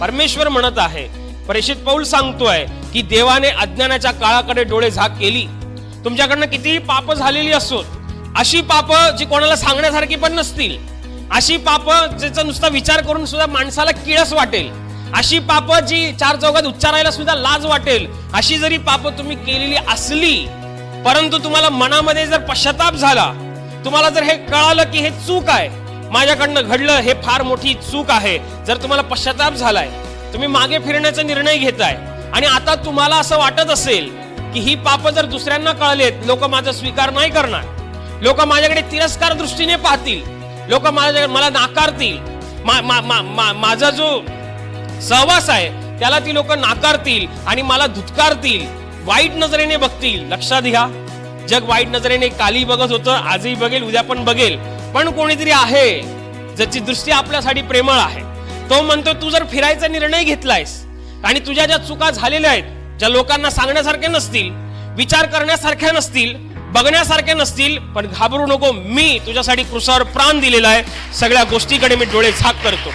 परमेश्वर म्हणत आहे. प्रेषित पौल सांगतोय की देवाने अज्ञानाच्या काळाकडे डोळे झाक केली. तुमच्याकडनं कितीही पाप झालेली असोत अशी पाप जी कोणाला सांगण्यासारखी पण नसतील अशी पाप ज्याचा नुसता विचार करून सुद्धा माणसाला किळस वाटेल अशी पाप जी चार चौघात उच्चारायला सुद्धा लाज वाटेल अशी जरी पाप तुम्ही केलेली असली परंतु तुम्हाला मनामध्ये जर पश्चाताप झाला तुम्हाला जर हे कळालं की हे चूक आहे माझ्याकडनं घडलं हे फार मोठी चूक आहे. जर तुम्हाला पश्चाताप झालाय तुम्ही मागे फिरण्याचा निर्णय घेताय आणि आता तुम्हाला असं वाटत असेल की ही पाप जर दुसऱ्यांना कळलेत लोक माझा स्वीकार नाही करणार. लोक माझ्याकडे तिरस्कार दृष्टीने पाहतील. लोक माझ्या मला नाकारतील. मा- मा- मा- मा- माझा जो सहवास आहे त्याला ती लोक नाकारतील आणि मला धुतकारतील. वाईट नजरेने बघतील. लक्षात घ्या. जग वाईट नजरेने काली बघत होतं आजही बघेल उद्या पण बघेल. पण कोणीतरी आहे ज्याची दृष्टी आपल्यासाठी प्रेमळ आहे. तो म्हणतो तू जर फिरायचा निर्णय घेतलायस आणि तुझ्या ज्या चुका झालेल्या आहेत ज्या लोकांना सांगण्यासारख्या नसतील विचार करण्यासारख्या नसतील बघण्यासारख्या नसतील पण घाबरू नको मी तुझ्यासाठी कृषावर प्राण दिलेला आहे. सगळ्या गोष्टीकडे मी डोळे झाक करतो.